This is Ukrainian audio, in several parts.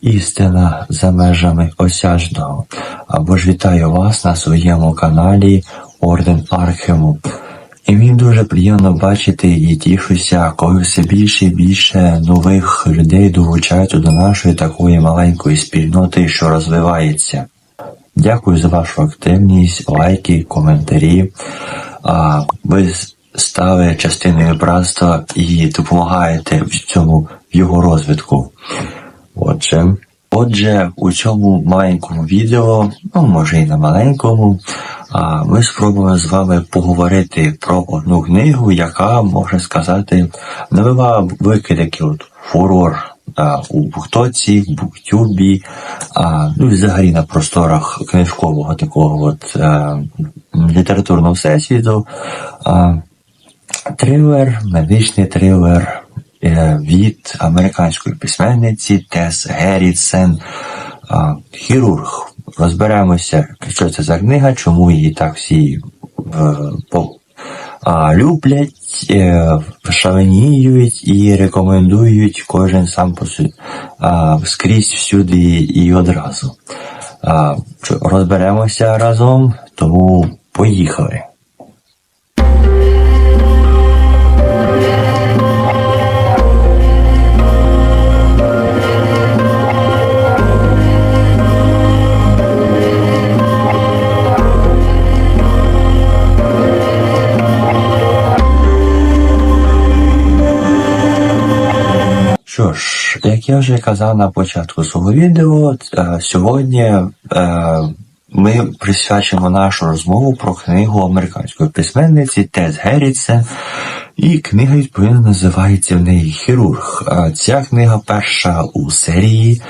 Істина за межами осяжного. Або ж вітаю вас на своєму каналі Орден Архему. І мені дуже приємно бачити і тішуся, коли все більше і більше нових людей долучаються до нашої такої маленької спільноти, що розвивається. Дякую за вашу активність, лайки, коментарі. А, ви стали частиною братства і допомагаєте в цьому в його розвитку. Отже, отже, у цьому маленькому відео, ну може і не маленькому, ми спробуємо з вами поговорити про одну книгу, яка, можна сказати, навела великий от фурор у Буктоці, в Буктюбі, а, ну взагалі на просторах книжкового такого от а, літературного всесвіту. А, Трилер, медичний трилер е, від американської письменниці Тес Геррітсен Хірург. Розберемося, що це за книга, чому її так всі е, люблять, е, шаленіють і рекомендують кожен сам по собі скрізь всюди і одразу. Розберемося разом, тому поїхали. Вже казав на початку свого відео, е, сьогодні е, ми присвячимо нашу розмову про книгу американської письменниці Тес Геррітсен. І книга відповідно називається в неї Хірург. Е, Ця книга перша у серії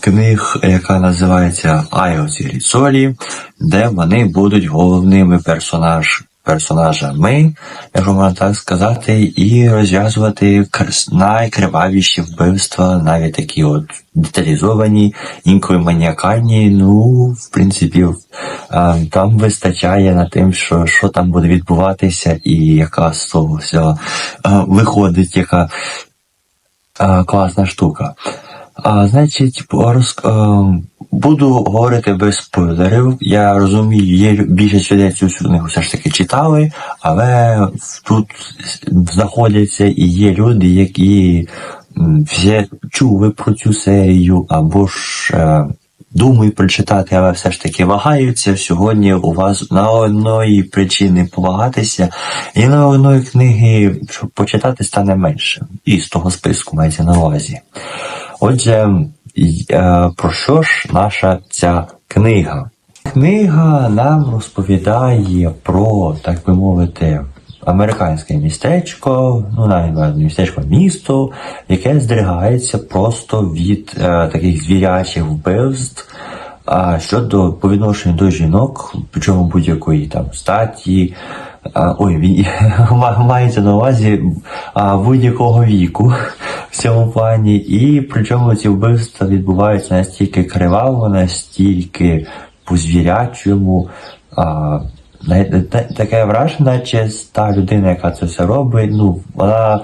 книг, яка називається Айоці Ріцолі, де вони будуть головними персонаж, персонажами, якщо можна так сказати, і розв'язувати кр- найкривавіші вбивства, навіть такі от деталізовані, інколи маніакальні. Ну, в принципі, там вистачає на тим, що, що там буде відбуватися, і яка з того всього виходить, яка класна штука. А, значить, роз, е, буду говорити без спойлерів. Я розумію, є більшість людей цю книгу все ж таки читали, але тут знаходяться і є люди, які вже чули про цю серію, або ж е, думають прочитати, але все ж таки вагаються. Сьогодні у вас на одної причини повагатися, і на одної книги, щоб почитати, стане менше. І з того списку мається на увазі. Отже, е, про що ж наша ця книга? Книга нам розповідає про, так би мовити, американське містечко, ну навіть містечко, місто, яке здригається просто від е, таких звірячих вбивств. А щодо по відношенню до жінок, причому будь-якої там статі, ой, мається на увазі будь-якого віку в цьому плані. І причому ці вбивства відбуваються настільки криваво, настільки по звірячому. Таке враження, наче та людина, яка це все робить, ну вона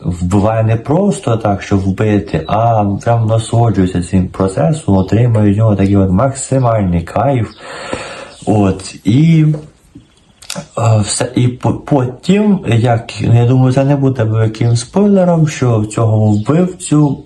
вбиває не просто так, щоб вбити, а прям насолоджується цим процесом, отримує від нього такий от максимальний кайф. От, і Все, і по- потім, як я думаю, це не буде великим спойлером, що цього вбивцю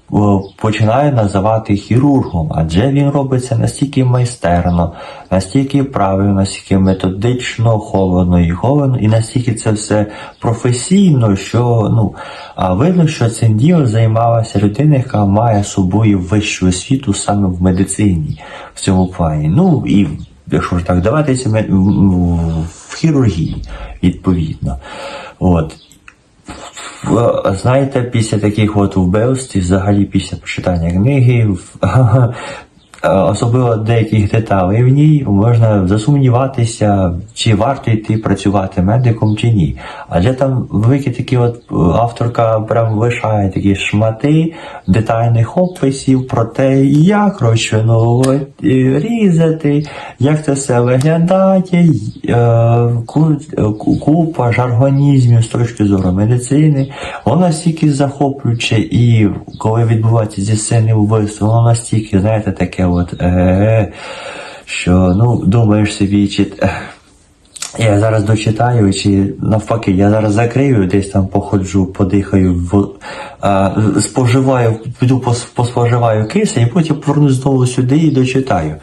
починає називати хірургом, адже він робить це настільки майстерно, настільки правильно, настільки методично, холодно і холодно, і настільки це все професійно, що ну а видно, що цим ділом займалася людина, яка має собою вищу освіту саме в медицині в цьому плані. Ну і якщо ж так даватися, м, хірургії, відповідно. От. Знаєте, після таких от вбивств, взагалі після прочитання книги, особливо деяких деталей в ній, можна засумніватися, чи варто йти працювати медиком чи ні. Адже там великі такі от е, авторка прям лишає такі шмати детальних описів про те, як розчиновувати, різати, як це все виглядає, е, ку- е, ку- купа жаргонізмів з точки зору медицини. Воно настільки захоплююче, і коли відбувається зі сцени вбивства, воно настільки, знаєте, таке от, е, що ну, думаєш собі, чи. е, я зараз дочитаю, чи навпаки, я зараз закрию, десь там походжу, подихаю, а, споживаю, піду поспоживаю кисень, і потім повернусь знову сюди і дочитаю.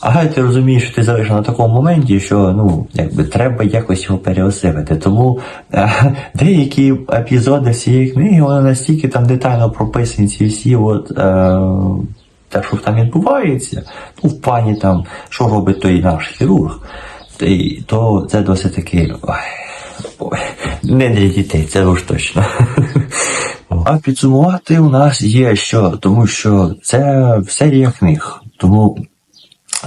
А ти розумієш, що ти залишив на такому моменті, що ну, якби треба якось його переосилити. Тому е, деякі епізоди всієї книги, вони настільки там детально прописані, ці всі от. Е, те, що там відбувається, ну, в плані там, що робить той наш хірург, то, це досить таки. Не для дітей, це уж точно. А підсумувати у нас є що, тому що це серія книг. Тому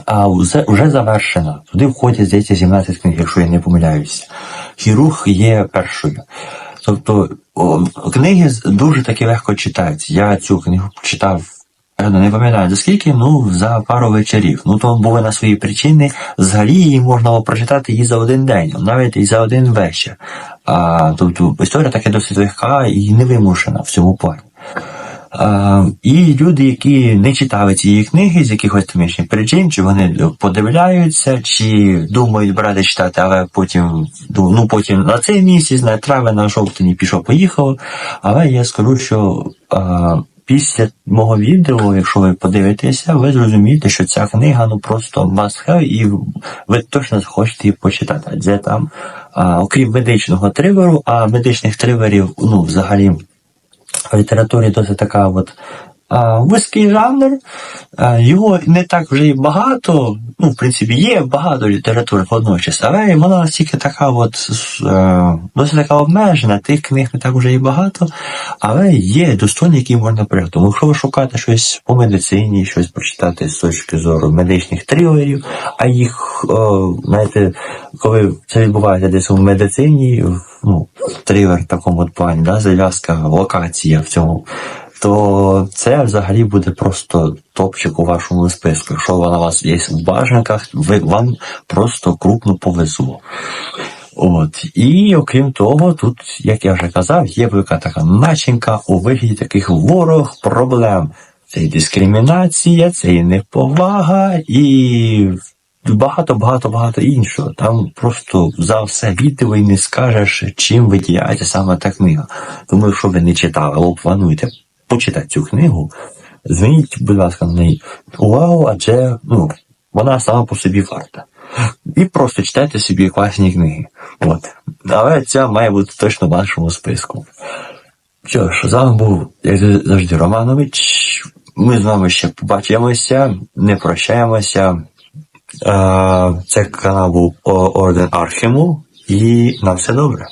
а вже, вже завершена. Туди входять, здається, 17 книг, якщо я не помиляюся. Хірург є першою. Тобто о, книги дуже таки легко читаються. Я цю книгу читав, не пам'ятаю за скільки, ну за пару вечорів. Ну то були на свої причини. Взагалі її можна було прочитати і за один день, навіть і за один вечір. А, тобто історія така досить легка і невимушена в цьому плані. А, і люди, які не читали цієї книги з якихось тамішніх причин, чи вони подивляються, чи думають брати читати, але потім ну потім на цей місяць, на травень, на жовтень пішов, поїхав. Але я скажу, що а, після мого відео, якщо ви подивитеся, ви зрозумієте, що ця книга ну просто must have, і ви точно захочете її почитати. Адже там, а, окрім медичного триверу, а медичних триверів, ну, взагалі в літературі досить така от вузький жанр. Його не так вже і багато. Ну, в принципі, є багато літератури водночас, але вона настільки така от е, досить така обмежена, тих книг не так вже і багато, але є достойні, які можна прийняти. Тому якщо ви шукаєте щось по медицині, щось почитати з точки зору медичних трилерів, а їх, о, знаєте, коли це відбувається десь у медицині, ну, трилер в такому от плані, да, зав'язка, локація в цьому, то це взагалі буде просто топчик у вашому списку. Якщо вона у вас є в бажанках, ви, вам просто крупно повезло. От. І окрім того, тут, як я вже казав, є велика така начинка у вигляді таких ворог проблем. Це і дискримінація, це і неповага, і багато, багато, багато іншого. Там просто за все відео і не скажеш, чим виділяється саме та книга. Тому, якщо ви не читали або плануєте почитати цю книгу, зверніть, будь ласка, на неї увагу, адже ну, вона сама по собі варта. І просто читайте собі класні книги. От. Але ця має бути точно в вашому списку. Що ж, з вами був, як завжди, Романович. Ми з вами ще побачимося, не прощаємося. Е, Це канал був Орден Архему, і на все добре.